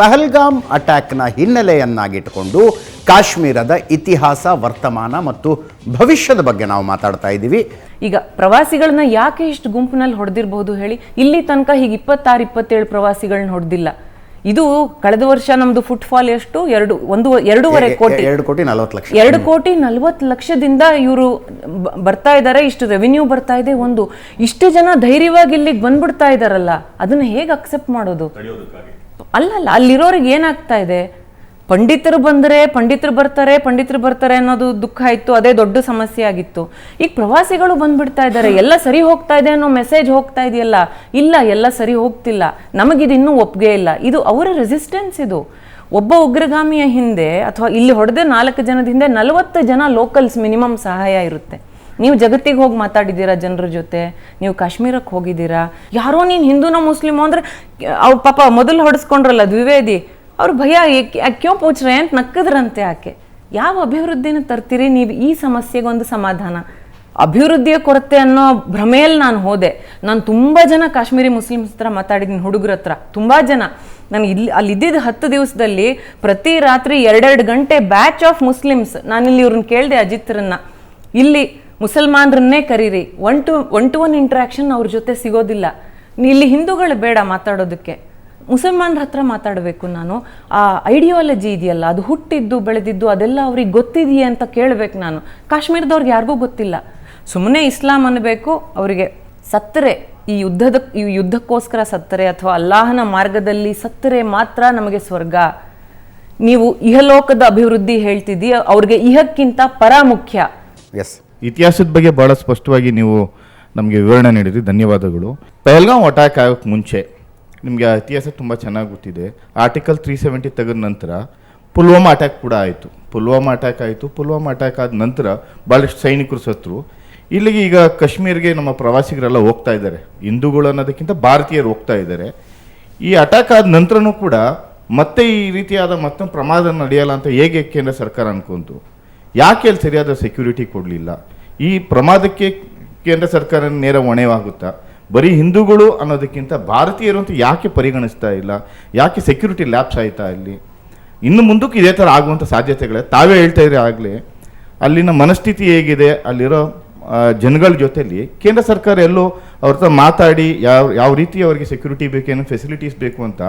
ಪಹಲ್ಗಾಮ್ ಅಟ್ಯಾಕ್ನ ಹಿನ್ನೆಲೆಯನ್ನಾಗಿಟ್ಟುಕೊಂಡು ಕಾಶ್ಮೀರದ ಇತಿಹಾಸ ವರ್ತಮಾನ ಮತ್ತು ಭವಿಷ್ಯದ ಬಗ್ಗೆ ನಾವು ಮಾತಾಡ್ತಾ ಇದ್ದೀವಿ. ಈಗ ಪ್ರವಾಸಿಗಳನ್ನ ಯಾಕೆ ಇಷ್ಟು ಗುಂಪಿನಲ್ಲಿ ಹೊಡೆದಿರಬಹುದು ಹೇಳಿ? ಇಲ್ಲಿ ತನಕ ಹೀಗೆ ಇಪ್ಪತ್ತಾರು ಇಪ್ಪತ್ತೇಳು ಪ್ರವಾಸಿಗಳನ್ನ ಹೊಡೆದಿಲ್ಲ. ಇದು ಕಳೆದ ವರ್ಷ ನಮ್ದು ಫುಟ್ಫಾಲ್ ಎಷ್ಟು? ಎರಡು ಒಂದು ಎರಡೂವರೆ ಕೋಟಿ. ಎರಡು ಕೋಟಿ ನಲವತ್ತು ಲಕ್ಷ. ಎರಡು ಕೋಟಿ ನಲವತ್ತು ಲಕ್ಷದಿಂದ ಇವರು ಬರ್ತಾ ಇದ್ದಾರೆ ಇಷ್ಟು ರೆವಿನ್ಯೂ ಬರ್ತಾ ಇದೆ ಒಂದು. ಇಷ್ಟು ಜನ ಧೈರ್ಯವಾಗಿ ಇಲ್ಲಿಗೆ ಬಂದ್ಬಿಡ್ತಾ ಇದಾರಲ್ಲ ಅದನ್ನ ಹೇಗೆ ಅಕ್ಸೆಪ್ಟ್ ಮಾಡೋದು? ಅಲ್ಲ ಅಲ್ಲ ಅಲ್ಲಿರೋರಿಗೆ ಏನಾಗ್ತಾ ಇದೆ? ಪಂಡಿತರು ಬಂದರೆ ಪಂಡಿತರು ಬರ್ತಾರೆ ಪಂಡಿತರು ಬರ್ತಾರೆ ಅನ್ನೋದು ದುಃಖ ಇತ್ತು, ಅದೇ ದೊಡ್ಡ ಸಮಸ್ಯೆ ಆಗಿತ್ತು. ಈಗ ಪ್ರವಾಸಿಗಳು ಬಂದ್ಬಿಡ್ತಾ ಇದ್ದಾರೆ, ಎಲ್ಲ ಸರಿ ಹೋಗ್ತಾ ಇದೆ ಅನ್ನೋ ಮೆಸೇಜ್ ಹೋಗ್ತಾ ಇದೆಯಲ್ಲ? ಇಲ್ಲ, ಎಲ್ಲ ಸರಿ ಹೋಗ್ತಿಲ್ಲ. ನಮಗಿದಿನ್ನೂ ಒಪ್ಪಿಗೆ ಇಲ್ಲ. ಇದು ಅವರ ರೆಸಿಸ್ಟೆನ್ಸ್ ಇದು. ಒಬ್ಬ ಉಗ್ರಗಾಮಿಯ ಹಿಂದೆ, ಅಥವಾ ಇಲ್ಲಿ ಹೊಡೆದ ನಾಲ್ಕು ಜನದ ಹಿಂದೆ ನಲವತ್ತು ಜನ ಲೋಕಲ್ಸ್ ಮಿನಿಮಮ್ ಸಹಾಯ ಇರುತ್ತೆ. ನೀವು ಜಗತ್ತಿಗೆ ಹೋಗಿ ಮಾತಾಡಿದ್ದೀರಾ ಜನರ ಜೊತೆ? ನೀವು ಕಾಶ್ಮೀರಕ್ಕೆ ಹೋಗಿದ್ದೀರಾ? ಯಾರೋ ನೀನು ಹಿಂದೂನೋ ಮುಸ್ಲಿಮೋ ಅಂದರೆ, ಅವ್ರ ಪಾಪ ಮೊದಲು ಹೊಡೆಸ್ಕೊಂಡ್ರಲ್ಲ ದ್ವಿವೇದಿ? ಅವ್ರ ಭಯ ಕ್ಯೋ ಪೂಚ್ರೆ ಅಂತ ನಕ್ಕದ್ರಂತೆ ಆಕೆ. ಯಾವ ಅಭಿವೃದ್ಧಿನ ತರ್ತೀರಿ ನೀವು ಈ ಸಮಸ್ಯೆಗೆ ಒಂದು ಸಮಾಧಾನ? ಅಭಿವೃದ್ಧಿಯ ಕೊರತೆ ಅನ್ನೋ ಭ್ರಮೆಯಲ್ಲಿ ನಾನು ಹೋದೆ. ನಾನು ತುಂಬ ಜನ ಕಾಶ್ಮೀರಿ ಮುಸ್ಲಿಮ್ಸ್ ಹತ್ರ ಮಾತಾಡಿದ್ದೀನಿ, ಹುಡುಗರ ಹತ್ರ. ತುಂಬ ಜನ. ನಾನು ಇಲ್ಲಿ ಅಲ್ಲಿ ಇದ್ದಿದ್ದ ಹತ್ತು ದಿವಸದಲ್ಲಿ ಪ್ರತಿ ರಾತ್ರಿ ಎರಡೆರಡು ಗಂಟೆ ಬ್ಯಾಚ್ ಆಫ್ ಮುಸ್ಲಿಮ್ಸ್, ನಾನಿಲ್ಲಿ ಇವ್ರನ್ನ ಕೇಳಿದೆ ಅಜಿತ್ರನ್ನ. ಇಲ್ಲಿ ಮುಸಲ್ಮಾನರನ್ನೇ ಕರೀರಿ. One to one to one interaction ಅವ್ರ ಜೊತೆ ಸಿಗೋದಿಲ್ಲ. ಇಲ್ಲಿ ಹಿಂದೂಗಳು ಬೇಡ ಮಾತಾಡೋದಕ್ಕೆ. ಮುಸಲ್ಮಾನರ ಹತ್ರ ಮಾತಾಡಬೇಕು ನಾನು. ಆ ಐಡಿಯಾಲಜಿ ಇದೆಯಲ್ಲ, ಅದು ಹುಟ್ಟಿದ್ದು, ಬೆಳೆದಿದ್ದು, ಅದೆಲ್ಲ ಅವ್ರಿಗೆ ಗೊತ್ತಿದೆಯೇ ಅಂತ ಕೇಳಬೇಕು ನಾನು. ಕಾಶ್ಮೀರದವ್ರಿಗೆ ಯಾರಿಗೂ ಗೊತ್ತಿಲ್ಲ. ಸುಮ್ಮನೆ ಇಸ್ಲಾಂ ಅನ್ನಬೇಕು, ಅವರಿಗೆ ಸತ್ತರೆ. ಈ ಯುದ್ಧದ, ಈ ಯುದ್ಧಕ್ಕೋಸ್ಕರ ಸತ್ತರೆ ಅಥವಾ ಅಲ್ಲಾಹನ ಮಾರ್ಗದಲ್ಲಿ ಸತ್ತರೆ ಮಾತ್ರ ನಮಗೆ ಸ್ವರ್ಗ. ನೀವು ಇಹಲೋಕದ ಅಭಿವೃದ್ಧಿ ಹೇಳ್ತಿದ್ದೀಯ, ಅವ್ರಿಗೆ ಇಹಕ್ಕಿಂತ ಪರ ಮುಖ್ಯ ಎಸ್ ಇತಿಹಾಸದ ಬಗ್ಗೆ ಭಾಳ ಸ್ಪಷ್ಟವಾಗಿ ನೀವು ನಮಗೆ ವಿವರಣೆ ನೀಡಿದ್ರಿ. ಧನ್ಯವಾದಗಳು. ಪಹಲ್ಗಾಂವ್ ಅಟ್ಯಾಕ್ ಆಗೋಕ್ಕೆ ಮುಂಚೆ ನಿಮಗೆ ಆ ಇತಿಹಾಸ ತುಂಬ ಚೆನ್ನಾಗಿ ಗೊತ್ತಿದೆ. ಆರ್ಟಿಕಲ್ ತ್ರೀ ಸೆವೆಂಟಿ ತೆಗೆದ ನಂತರ ಪುಲ್ವಾಮಾ ಅಟ್ಯಾಕ್ ಕೂಡ ಆಯಿತು. ಪುಲ್ವಾಮಾ ಅಟ್ಯಾಕ್ ಆಯಿತು. ಪುಲ್ವಾಮಾ ಅಟ್ಯಾಕ್ ಆದ ನಂತರ ಭಾಳಷ್ಟು ಸೈನಿಕರು ಸತ್ರು ಇಲ್ಲಿಗೆ ಈಗ ಕಾಶ್ಮೀರ್ಗೆ ನಮ್ಮ ಪ್ರವಾಸಿಗರೆಲ್ಲ ಹೋಗ್ತಾ ಇದ್ದಾರೆ. ಹಿಂದೂಗಳು ಅನ್ನೋದಕ್ಕಿಂತ ಭಾರತೀಯರು ಹೋಗ್ತಾ ಇದ್ದಾರೆ. ಈ ಅಟ್ಯಾಕ್ ಆದ ನಂತರನೂ ಕೂಡ ಮತ್ತೆ ಈ ರೀತಿಯಾದ ಮತ್ತೊಂದು ಪ್ರಮಾದ ನಡೆಯಲ್ಲ ಅಂತ ಹೇಗೆ ಕೇಂದ್ರ ಸರ್ಕಾರ ಅನ್ಕೊಂತು? ಯಾಕೆ ಅಲ್ಲಿ ಸರಿಯಾದ ಸೆಕ್ಯೂರಿಟಿ ಕೊಡಲಿಲ್ಲ? ಈ ಪ್ರಮಾದಕ್ಕೆ ಕೇಂದ್ರ ಸರ್ಕಾರ ನೇರ ಹೊಣೆವಾಗುತ್ತಾ ಬರೀ ಹಿಂದೂಗಳು ಅನ್ನೋದಕ್ಕಿಂತ ಭಾರತೀಯರು ಅಂತ ಯಾಕೆ ಪರಿಗಣಿಸ್ತಾ ಇಲ್ಲ? ಯಾಕೆ ಸೆಕ್ಯೂರಿಟಿ ಲ್ಯಾಪ್ಸ್ ಆಯ್ತಾ ಇಲ್ಲಿ? ಇನ್ನು ಮುಂದಕ್ಕೆ ಇದೇ ಥರ ಆಗುವಂಥ ಸಾಧ್ಯತೆಗಳೇ. ತಾವೇ ಹೇಳ್ತಾ ಇದ್ರೆ ಆಗಲಿ ಅಲ್ಲಿನ ಮನಸ್ಥಿತಿ ಹೇಗಿದೆ? ಅಲ್ಲಿರೋ ಜನಗಳ ಜೊತೆಯಲ್ಲಿ ಕೇಂದ್ರ ಸರ್ಕಾರ ಎಲ್ಲೋ ಅವ್ರ ಹತ್ರ ಮಾತಾಡಿ ಯಾವ ಯಾವ ರೀತಿ ಅವರಿಗೆ ಸೆಕ್ಯೂರಿಟಿ ಬೇಕು ಏನೋ ಫೆಸಿಲಿಟೀಸ್ ಬೇಕು ಅಂತ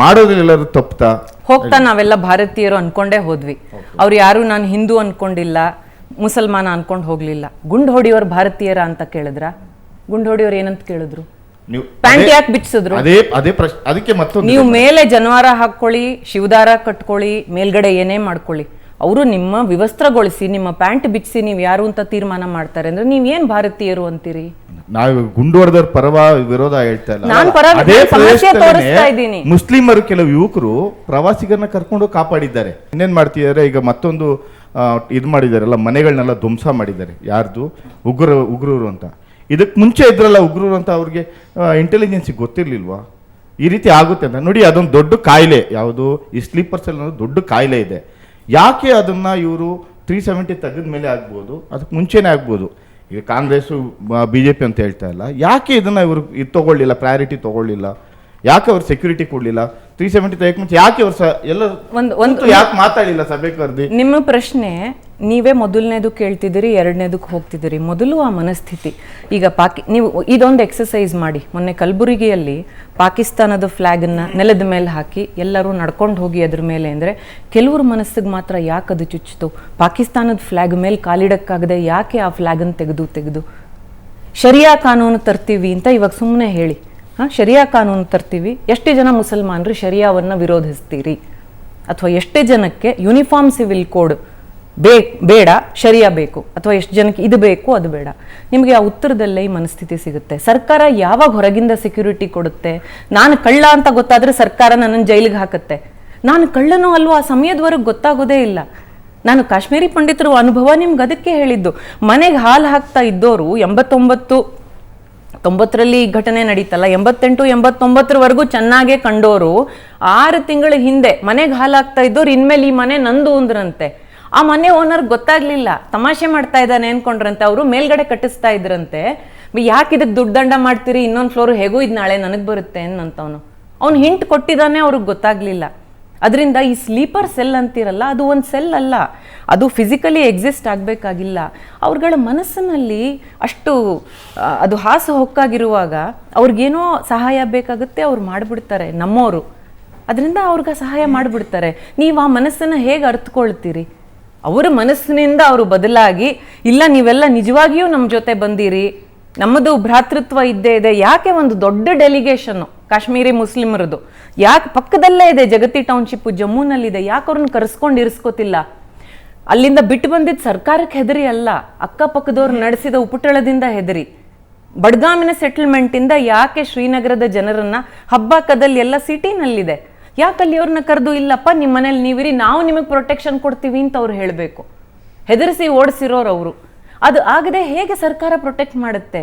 ಮಾಡೋದ್ರೆಲ್ಲರೂ ತಪ್ತಾ ಹೋಗ್ತಾ ನಾವೆಲ್ಲ ಭಾರತೀಯರು ಅನ್ಕೊಂಡೇ ಹೋದ್ವಿ. ಅವ್ರು ಯಾರು? ನಾನು ಹಿಂದೂ ಅನ್ಕೊಂಡಿಲ್ಲ. ಮುಸಲ್ಮಾನ ಅನ್ಕೊಂಡು ಹೋಗ್ಲಿಲ್ಲ. ಗುಂಡ್ ಹೊಡಿಯೋರು ಭಾರತೀಯರ ಅಂತ ಕೇಳಿದ್ರ? ಗುಂಡ್ ಹೊಡಿಯೋರು ಏನಂತ ಕೇಳಿದ್ರು? ನೀವು ಪ್ಯಾಂಟ್ ಯಾಕೆ ಬಿಚ್ಚಿಸಿದ್ರು? ಅದೇ ಅದೇ ಪ್ರಶ್ನೆ ಅದಕ್ಕೆ ಮತ್ತೊಂದು ನೀವು ಮೇಲೆ ಜನವಾರ ಹಾಕೊಳ್ಳಿ ಶಿವದಾರ ಕಟ್ಕೊಳ್ಳಿ ಮೇಲ್ಗಡೆ ಏನೇ ಮಾಡ್ಕೊಳ್ಳಿ. ಅವರು ನಿಮ್ಮ ವಿವಸ್ತ್ರಗೊಳಿಸಿ ನಿಮ್ಮ ಪ್ಯಾಂಟ್ ಬಿಚ್ಚಿಸಿ ನೀವು ಯಾರು ಅಂತ ತೀರ್ಮಾನ ಮಾಡ್ತಾರೆ ಅಂದ್ರೆ ನೀವ್ ಏನ್ ಭಾರತೀಯರು ಅಂತೀರಿ? ನಾವು ಗುಂಡು ಹೊಡೆದವ್ರ ಪರವ ವಿರೋಧ ಹೇಳ್ತಾ ಇಲ್ಲ. ನಾನ್ ಪರ ಅದೇ ಸಮಸ್ಯೆ ತೋರಿಸ್ತಾ ಇದ್ದೀನಿ. ಮುಸ್ಲಿಮರು ಕೆಲವು ಯುವಕರು ಪ್ರವಾಸಿಗರನ್ನ ಕರ್ಕೊಂಡು ಕಾಪಾಡಿದ್ದಾರೆ. ಇನ್ನೇನ್ ಮಾಡ್ತಿದ್ದಾರೆ ಈಗ ಮತ್ತೊಂದು ಇದ್ ಮಾಡಿದಾರಲ್ಲ ಮನೆಗಳನ್ನೆಲ್ಲ ಧ್ವಂಸ ಮಾಡಿದ್ದಾರೆ. ಯಾರ್ದು? ಉಗ್ರ, ಉಗ್ರರು ಅಂತ. ಇದಕ್ಕೆ ಮುಂಚೆ ಇದ್ರಲ್ಲ ಉಗ್ರರು ಅಂತ ಅವ್ರಿಗೆ ಇಂಟೆಲಿಜೆನ್ಸಿ ಗೊತ್ತಿರಲಿಲ್ವಾ? ಈ ರೀತಿ ಆಗುತ್ತೆ ಅಂತ. ನೋಡಿ, ಅದೊಂದು ದೊಡ್ಡ ಕಾಯಿಲೆ. ಯಾವುದು? ಈ ಸ್ಲೀಪರ್ಸ್ ಅನ್ನೋದು ದೊಡ್ಡ ಕಾಯಿಲೆ ಇದೆ. ಯಾಕೆ ಅದನ್ನು ಇವರು ತ್ರೀ ಸೆವೆಂಟಿ ತೆಗೆದ ಮೇಲೆ ಆಗ್ಬೋದು? ಅದಕ್ಕೆ ಮುಂಚೆನೇ ಆಗ್ಬೋದು. ಈಗ ಕಾಂಗ್ರೆಸ್ಸು ಬಿ ಜೆ ಪಿ ಅಂತ ಹೇಳ್ತಾ ಇಲ್ಲ. ಯಾಕೆ ಇದನ್ನು ಇವರು ಇದು ತೊಗೊಳ್ಳಿಲ್ಲ ಪ್ರಯಾರಿಟಿ ತೊಗೊಳ್ಳಿಲ್ಲ? ಯಾಕೆ ಅವ್ರು ಸೆಕ್ಯೂರಿಟಿ ಕೊಡಲಿಲ್ಲ? ತ್ರೀ ಸೆವೆಂಟಿ ಮುಂಚೆ ಯಾಕೆ ಎಲ್ಲ ಒಂದು ಒಂದು ಯಾಕೆ ಮಾತಾಡಿಲ್ಲ ಸಭೆ ಕರೆದಿ? ನಿಮ್ಮ ಪ್ರಶ್ನೆ ನೀವೇ ಮೊದಲನೇದು ಕೇಳ್ತಿದ್ದೀರಿ ಎರಡನೇದಕ್ಕೆ ಹೋಗ್ತಿದ್ದೀರಿ. ಮೊದಲು ಆ ಮನಸ್ಥಿತಿ. ಈಗ ಪಾಕಿ ನೀವು ಇದೊಂದು ಎಕ್ಸಸೈಸ್ ಮಾಡಿ. ಮೊನ್ನೆ ಕಲಬುರಗಿಯಲ್ಲಿ ಪಾಕಿಸ್ತಾನದ ಫ್ಲ್ಯಾಗನ್ನು ನೆಲದ ಮೇಲೆ ಹಾಕಿ ಎಲ್ಲರೂ ನಡ್ಕೊಂಡು ಹೋಗಿ ಅದ್ರ ಮೇಲೆ ಅಂದರೆ ಕೆಲವ್ರ ಮನಸ್ಸಿಗೆ ಮಾತ್ರ ಯಾಕೆ ಅದು ಚುಚ್ಚಿತು? ಪಾಕಿಸ್ತಾನದ ಫ್ಲ್ಯಾಗ್ ಮೇಲೆ ಕಾಲಿಡಕ್ಕಾಗದೆ ಯಾಕೆ ಆ ಫ್ಲ್ಯಾಗನ್ನು ತೆಗೆದು ತೆಗೆದು? ಶರಿಯಾ ಕಾನೂನು ತರ್ತೀವಿ ಅಂತ ಇವಾಗ ಸುಮ್ಮನೆ ಹೇಳಿ. ಹಾಂ, ಶರಿಯಾ ಕಾನೂನು ತರ್ತೀವಿ. ಎಷ್ಟೇ ಜನ ಮುಸಲ್ಮಾನರು ಶರಿಯಾವನ್ನು ವಿರೋಧಿಸ್ತೀರಿ? ಅಥವಾ ಎಷ್ಟೇ ಜನಕ್ಕೆ ಯೂನಿಫಾರ್ಮ್ ಸಿವಿಲ್ ಕೋಡ್ ಬೇ, ಬೇಡ, ಶರಿಯಾ ಬೇಕು. ಅಥವಾ ಎಷ್ಟು ಜನಕ್ಕೆ ಇದು ಬೇಕು, ಅದು ಬೇಡ. ನಿಮಗೆ ಆ ಉತ್ತರದಲ್ಲೇ ಈ ಮನಸ್ಥಿತಿ ಸಿಗುತ್ತೆ. ಸರ್ಕಾರ ಯಾವಾಗ ಹೊರಗಿಂದ ಸೆಕ್ಯೂರಿಟಿ ಕೊಡುತ್ತೆ? ನಾನು ಕಳ್ಳ ಅಂತ ಗೊತ್ತಾದರೆ ಸರ್ಕಾರ ನನ್ನನ್ನು ಜೈಲಿಗೆ ಹಾಕುತ್ತೆ. ನಾನು ಕಳ್ಳನೋ ಅಲ್ವೋ? ಆ ಸಮಯದವರೆಗೆ ಗೊತ್ತಾಗೋದೇ ಇಲ್ಲ. ನಾನು ಕಾಶ್ಮೀರಿ ಪಂಡಿತರು ಅನುಭವ ನಿಮ್ಗೆ ಅದಕ್ಕೆ ಹೇಳಿದ್ದು. ಮನೆಗೆ ಹಾಲು ಹಾಕ್ತಾ ಇದ್ದೋರು ಎಂಬತ್ತೊಂಬತ್ತು ತೊಂಬತ್ತರಲ್ಲಿ ಈ ಘಟನೆ ನಡೀತಲ್ಲ, ಎಂಬತ್ತೆಂಟು, ಎಂಬತ್ತೊಂಬತ್ತರವರೆಗೂ ಚೆನ್ನಾಗೇ ಕಂಡೋರು, ಆರು ತಿಂಗಳ ಹಿಂದೆ ಮನೆಗೆ ಹಾಲಾಗ್ತಾ ಇದ್ದವ್ರು ಇನ್ಮೇಲೆ ಈ ಮನೆ ನಂದು ಅಂದ್ರಂತೆ. ಆ ಮನೆ ಓನರ್ ಗೊತ್ತಾಗ್ಲಿಲ್ಲ, ತಮಾಷೆ ಮಾಡ್ತಾ ಇದ್ದಾನೆ ಅನ್ಕೊಂಡ್ರಂತೆ, ಅವರು ಮೇಲ್ಗಡೆ ಕಟ್ಟಿಸ್ತಾ ಇದ್ರಂತೆ. ಯಾಕೆ ಇದಕ್ಕೆ ದುಡ್ಡು ದಂಡ ಮಾಡ್ತೀರಿ, ಇನ್ನೊಂದು ಫ್ಲೋರ್ ಹೇಗೂ ಇದು ನಾಳೆ ನನಗೆ ಬರುತ್ತೆ ಅನ್ನಂತವನು ಅವ್ನು ಹಿಂಟ್ ಕೊಟ್ಟಿದ್ದಾನೆ, ಅವ್ರಿಗೆ ಗೊತ್ತಾಗ್ಲಿಲ್ಲ. ಅದರಿಂದ ಈ ಸ್ಲೀಪರ್ ಸೆಲ್ ಅಂತಿರಲ್ಲ, ಅದು ಒಂದು ಸೆಲ್ ಅಲ್ಲ. ಅದು ಫಿಸಿಕಲಿ ಎಕ್ಸಿಸ್ಟ್ ಆಗಬೇಕಾಗಿಲ್ಲ. ಅವ್ರಗಳ ಮನಸ್ಸಿನಲ್ಲಿ ಅಷ್ಟು ಅದು ಹಾಸು ಹೊಕ್ಕಾಗಿರುವಾಗ ಅವ್ರಿಗೇನೋ ಸಹಾಯ ಬೇಕಾಗುತ್ತೆ, ಅವ್ರು ಮಾಡಿಬಿಡ್ತಾರೆ ನಮ್ಮವರು ಅದರಿಂದ ಅವ್ರಿಗೆ ಸಹಾಯ ಮಾಡಿಬಿಡ್ತಾರೆ. ನೀವು ಆ ಮನಸ್ಸನ್ನು ಹೇಗೆ ಅರ್ಥಕೊಳ್ತೀರಿ ಅವರ ಮನಸ್ಸಿನಿಂದ ಅವರು ಬದಲಾಗಿ, ಇಲ್ಲ ನೀವೆಲ್ಲ ನಿಜವಾಗಿಯೂ ನಮ್ಮ ಜೊತೆ ಬಂದಿರಿ, ನಮ್ಮದು ಭ್ರಾತೃತ್ವ ಇದ್ದೇ ಇದೆ, ಯಾಕೆ ಒಂದು ದೊಡ್ಡ ಡೆಲಿಗೇಷನ್ನು ಕಾಶ್ಮೀರಿ ಮುಸ್ಲಿಮರದು? ಯಾಕೆ ಪಕ್ಕದಲ್ಲೇ ಇದೆ ಜಗತಿ ಟೌನ್ಶಿಪ್, ಜಮ್ಮುನಲ್ಲಿದೆ. ಯಾಕೆ ಅವ್ರನ್ನ ಕರೆಸ್ಕೊಂಡು ಇರಿಸ್ಕೋತಿಲ್ಲ? ಅಲ್ಲಿಂದ ಬಿಟ್ಟು ಬಂದಿದ್ದ ಸರ್ಕಾರಕ್ಕೆ ಹೆದರಿ ಅಲ್ಲ. ಅಕ್ಕಪಕ್ಕದವ್ರು ನಡೆಸಿದ ಉಪಟಳದಿಂದ ಹೆದರಿ. ಬಡ್ಗಾಮಿನ ಸೆಟಲ್ಮೆಂಟಿಂದ ಯಾಕೆ ಶ್ರೀನಗರದ ಜನರನ್ನ ಹಬ್ಬಾಕದಲ್ಲಿ ಎಲ್ಲ ಸಿಟಿನಲ್ಲಿದೆ? ಯಾಕೆ ಅಲ್ಲಿ ಅವ್ರನ್ನ ಕರೆದು ಇಲ್ಲಪ್ಪ ನಿಮ್ಮ ಮನೇಲಿ ನೀವಿರಿ, ನಾವು ನಿಮಗೆ ಪ್ರೊಟೆಕ್ಷನ್ ಕೊಡ್ತೀವಿ ಅಂತ ಅವ್ರು ಹೇಳಬೇಕು. ಹೆದರಿಸಿ ಓಡಿಸಿರೋರು ಅವರು. ಅದು ಆಗದೆ ಹೇಗೆ ಸರ್ಕಾರ ಪ್ರೊಟೆಕ್ಟ್ ಮಾಡುತ್ತೆ?